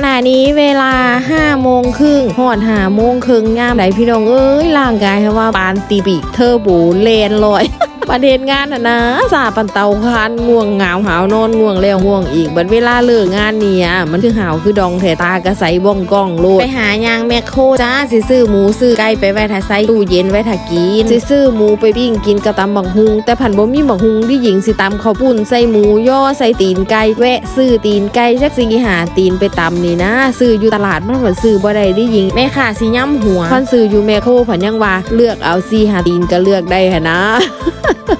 ขณะนี้เวลา5โมงครึ่งหอดหาโมงครึ่งงามไหนพี่น้องเอ้ยร่างกายให้ว่าปานตีบีเทอร์บูเลนลอย ประเด็นงานน่ะนะสาปันเตาคานง่วงเหงาหาวนอนง่วงแล้วง่วงอีกบัดเวลาเลิกงานเนี่ยมันคือหาวคือดองแถตากระใสบ้องกล้องโลดไปหายางแมคโครจ้าสิซื้อหมูซื้อไก่ไปไว้ถ้าใส่ตู้เย็นไว้ถ้ากินสิซื้อหมูไปปิ้งกินกระตำบักฮุงแต่ผันบ่มีบักฮุงที่หญิงสิตำข้าวปุ้นใส่หมูย่อใส่ตีนไก่แวะซื้อตีนไก่จักสิหาตีนไปตำนี่นะซื้ออยู่ตลาดมันผันซื้อบ่ได้ที่หญิงแม่ค่ะสิย่ำหัวพันซื้ออยู่แมคโครผันยังว่าเลือกเอาซีหาตีนก็เลือกได้หะนะ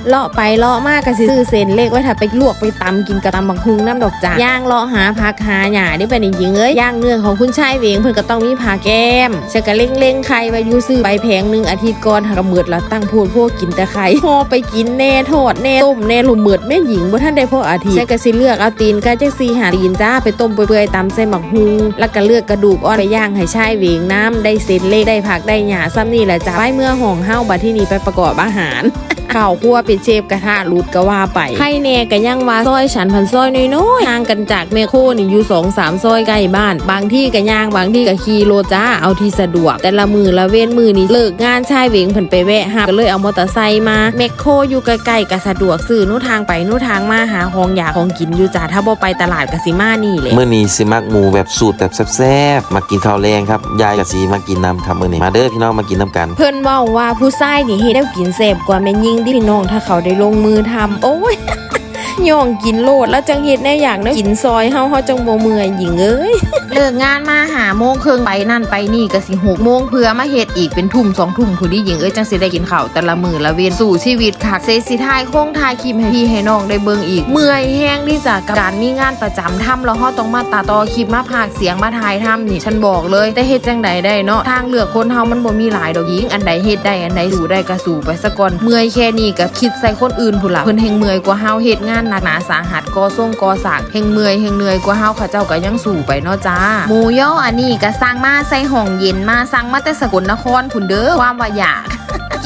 เลาะไปเลาะมากก็สิซื้อเส้นเล็กไว้ถ้าไปลวกไปตำกินกระตำบักฮุงน้ำดอกจ่าย่างเลาะหาผักหาหญ้าได้เป็นจริงๆเอ้ยย่างเนื้อของคุณชายเวงเพิ่นก็ต้องมีผ่าแก้มฉันก็เล่งเล่งๆไข่ไว้อยู่ซื้อไปแผงหนึงอาทิตย์ก่อนหากมืดแล้วตั้งพูดพวกกินแต่ไข่พอไปกินแน่ทอดแน่ต้มแน่หลุมมืดแม่หญิงบ่ท่านได้พออาทิตย์ฉันก็สิเลือกเอาตีนไก่จักซีหาตีนจ้าไปต้มเปื่อยๆตำใส่หมักฮุงแล้วก็เลือกกระดูกอ่อนไปย่างให้ชายเวงน้ำได้เส้นเล็กได้ผักได้หญ้าซ้ำนี่แหละจ้าไว้เมื่อห่องเฮาบัดที่นี่ไปประกอบอาหาร ข่าวคั่วเป็นเชฟกระทะรูดก็ว่าไปไข่แน่ก็ยังว่าซอยฉันพันซอยน้อยๆห่างกันจากแมโครนี่อยู่สองสามซอยใกล้บ้าน บางที่ก็ย่างบางที่ก็ขี่โลจ้าเอาที่สะดวก แต่ละมือละเว้นมือนี่เลิกงานชายเหวงเพิ่นไปแวะหาก็เลยเอามอเตอร์ไซค์มาแมคโครอยู่ใกล้ๆก็สะดวกซื้อนู่ทางไปนู่ทางมาหาของอยากของกินอยู่จ้าถ้าบ่ไปตลาดก็สิมานี่แหละมื้อนี้สิมักหมูแบบสูตรแบบแซ่บๆมากินข้าวแรงครับยายกับสีมากินน้ำครับมื้อนี้มาเด้อพี่น้องมากินน้ำกัน เพิ่นเว้าว่าผู้ชายนี่เฮ็ดแล้วกินแซ่บกว่าแม่นยิ่งที่พี่น้องถ้าเขาได้ลงมือทำโอ้ย ย่องกินโลดแล้วจังเฮ็ดแน่อย่างเนาะกินซอยเฮาเฮาจังบ่เมื่อยหญิงเอ้ยเลิกงานมาหาโมงครึ่งไปนั่นไปนี่ก็สิหกโมงเพื่อมาเฮ็ดอีกเป็นทุ่มสองทุ่มผู้ดีหญิงเอ้ยจังสิได้กินข้าวแต่ละมื้อละเวนสู่ชีวิตคักเซสิทายโค้งทายคลิปให้พี่ให้น้องได้เบิ่งอีก เมื่อยแห้งที่จากการมีงานประจำทำแล้วเฮาต้องมาตัดต่อคลิปมาพากเสียงมาถ่ายทำนี่ฉันบอกเลยแต่เฮ็ดจังใดได้เนาะทางเลือกคนเฮามันบ่มีหลายดอกหญิงอันใดเฮ็ดได้อันใดสู่ได้ก็สู่ไปซะก่อนเมื่อยแค่นี้ก็คิดใส่คนอื่นพุ่นล่ะเพิ่นแฮงเมื่อยกว่าเฮาเฮ็ดงานหนักหนาสาหัสก่อส่งก่อสร้างแฮงเมื่อยเฮงเหนื่อยกว่าเฮาข้าเจ้าก็ยังสู่ไปเนาะจ้าหมูย่ออันนี้ก็สั่งมาใส่ห้องเย็นมาสั่งมาแต่สกลนครพุ่นเด้อความว่าอยาก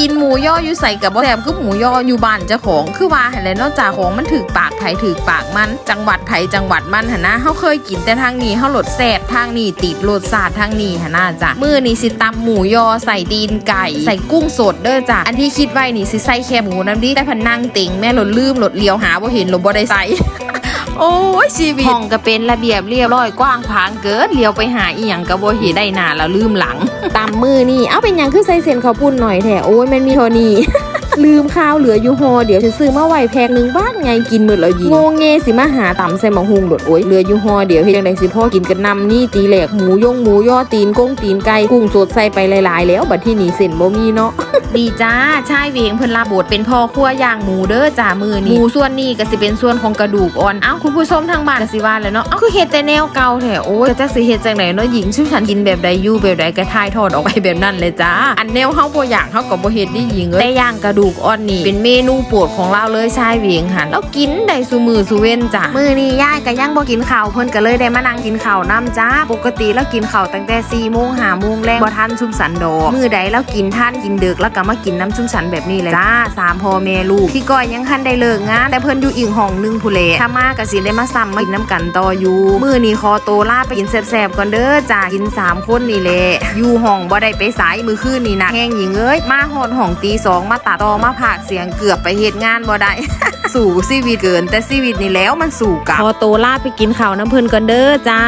กินหมูย่ออยู่ใส่กับบ่แซบคือหมูย่ออยู่บ้านเจ้าของ คือว่าหันและเนอกจากของมันถึกปากไผถึกปากมัน จังหวัดไผจังหวัดมันหันนะเฮาเคยกินแต่ทางนี้เฮาหลดแซ่บทางนี้ติดรสาติทางนี้หันนะจ้ะมื้อนี้สิตำหมูยอใส่ตีนไก่ ใส่กุ้งสดเด้อจ้ะอันที่คิดไว้นี่สิใส่แค่หมูน้ำดิแต่พันนั่งติงแม่หลดลืมหลดเลียวหาบ่าเห็นหลดบ่ได้ใส่ โอ้ยชีวิตห้องก็เป็นระเบียบเรียบร้อยกว้างขวางเกิดเลี้ยวไปหาอีหยังก็บ่เห็นได้หน้าแล้วลืมหลัง ตามมือนี่ เอาเป็นหยังคือใส่เส้นข้าวปุ้นหน่อยแท้โอ้ยมันมีเท่านี้ ลืมข้าวเหลืออยู่หอเดี๋ยวฉันซื้อมาไหวแพงหนึ่งบ้านไงกินหมดแล้วยิงงงเงสิมาหาต่ำใส่หมะฮุงโดดโอ้ยเหลืออยู่หอเดี๋ยวเฮ็ดจังไดสิพ่อกินกันนำนี่ตีแหลกหมูย่งหมูย่อตีนก้งตีนไก่กุ้งสดใส่ไปหลายๆ แล้วบัดที่นี่เส้นบ่มีเนาะดีจ้าชายเวงเพิ่นลาบทเป็นพ่อครัวย่างหมูเด้อจ้ามือนี่หมูส่วนนี้ก็สิเป็นส่วนของกระดูกอ่อนเอ้าคุณผู้ชมทางบ้านก็สิว่าแหล้วเนาะเอ้าคือเฮ็ดแต่แนวเก่าแท้โอ้ยจักสิเฮ็ดจังไดเนาะหญิงชื่อฉันกินแบบใดอยู่แบบใดก็ทายทอดออกไปแบบนั้นเลยจ้าอันแนวเฮาบ่อยากเฮาก็บ่เฮ็ดได้หญิงเอ้ยแต่ย่างกระดูกอ่อนนี่เป็นเมนูโปรดของเราเลยชายเวียงหันแล้วกินได้ซุมือซุเว้นจ้ามือนี้ยายก็ยังบ่กินข้าวเพิ่นก็เลยได้มานั่งกินข้าวนํจ้าปกติแล้วกินข้าวตั้งแต่4โมง5โมงแรงบ่ทันชุมสันดอกมือใดแล้วกินท่านกินดึกแล้วก็มากินน้ำชุ่มฉันแบบนี้เลยจ้าสามพ่อแม่ลูกพี่ก้อยยังคันได้เลิกงานแต่เพิ่นอยู่อีกห้องนึงผู้เลถ้ามาก็สิได้มาซ้ำมากินน้ำกันต่ออยู่มือนี้ขอโตลาไปกินแซ่บๆก่อนเด้อจ้ากินสามคนนี่แหละอยู่ห้องบ่ได้ไปสายมือคืนนี่นะแห้งหญิงเอ้ยมาฮอดห้องตีสองมาตัดต่อมาผากเสียงเกือบไปเหตุงานบ่ได้ สู่ชีวิตเกิน แต่ชีวิตนี่แล้วมันสู่กับพอโตวลาไปกินข้าวน้ำเพิ่นก่อนเด้อจ้า